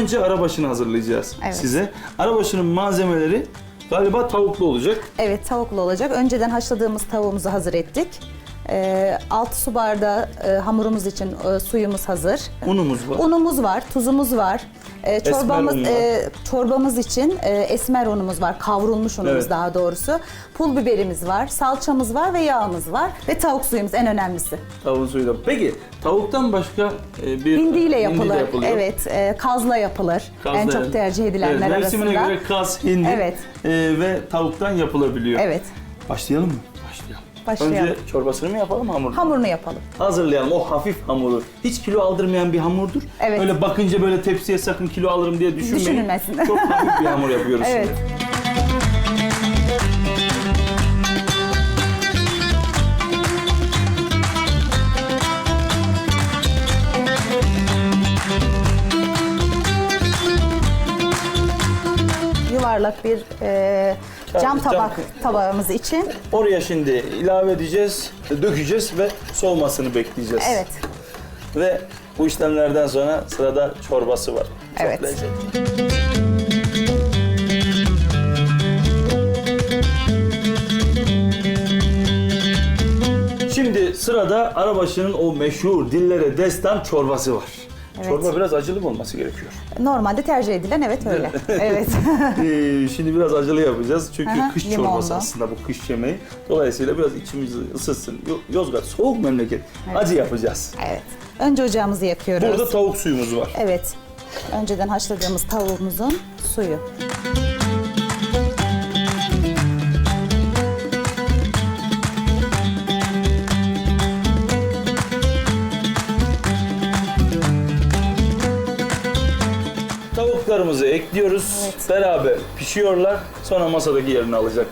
önce arabaşını hazırlayacağız Evet. size. Arabaşının malzemeleri galiba tavuklu olacak. Evet tavuklu olacak. Önceden haşladığımız tavuğumuzu hazır ettik. Ee, 6 su bardağı e, hamurumuz için e, suyumuz hazır. Unumuz var. Unumuz var, tuzumuz var. Ee, çorbamız var. e, çorbamız için e, esmer unumuz var, kavrulmuş unumuz Evet. daha doğrusu. Pul biberimiz var, salçamız var ve yağımız var ve tavuk suyumuz en önemlisi. Tavuğun suyuyla. Peki tavuktan başka e, bir Hindiyle yapılır. yapılıyor. Evet, e, kazla yapılır. Kazda en çok tercih edilenler evet, mevsimine arasında. göre kaz, hindi Evet. e, ve tavuktan yapılabiliyor. Evet. Başlayalım mı? Başlayalım. Başlayalım. Önce çorbasını mı yapalım hamurunu? Hamurunu yapalım. Hazırlayalım o hafif hamuru. Hiç kilo aldırmayan bir hamurdur. Evet. Öyle bakınca böyle tepsiye sakın kilo alırım diye düşünmeyin. Düşünülmesin. Çok hafif bir hamur yapıyoruz Evet. şimdi. Yuvarlak bir e, Cam- cam tabak tabağımız için. Oraya şimdi ilave edeceğiz, dökeceğiz ve soğumasını bekleyeceğiz. Evet. Ve bu işlemlerden sonra sırada çorbası var. Çok Evet. lezzetli. Şimdi sırada arabaşının o meşhur dillere destan çorbası var. Evet. Çorba biraz acılı mı olması gerekiyor? Normalde tercih edilen evet öyle. evet. Ee, şimdi biraz acılı yapacağız çünkü Aha, kış limonlu. çorbası aslında bu kış yemeği. Dolayısıyla biraz içimizi ısıtsın. Yo- Yozgat soğuk memleket. Acı yapacağız. evet. Önce ocağımızı yakıyoruz. Burada tavuk suyumuz var. Evet. Önceden haşladığımız tavuğumuzun suyu. Tavuklarımızı ekliyoruz. Beraber pişiyorlar. Sonra masadaki yerini alacak.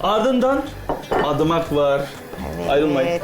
Ardından adımak var. Ayrılmayın. Evet.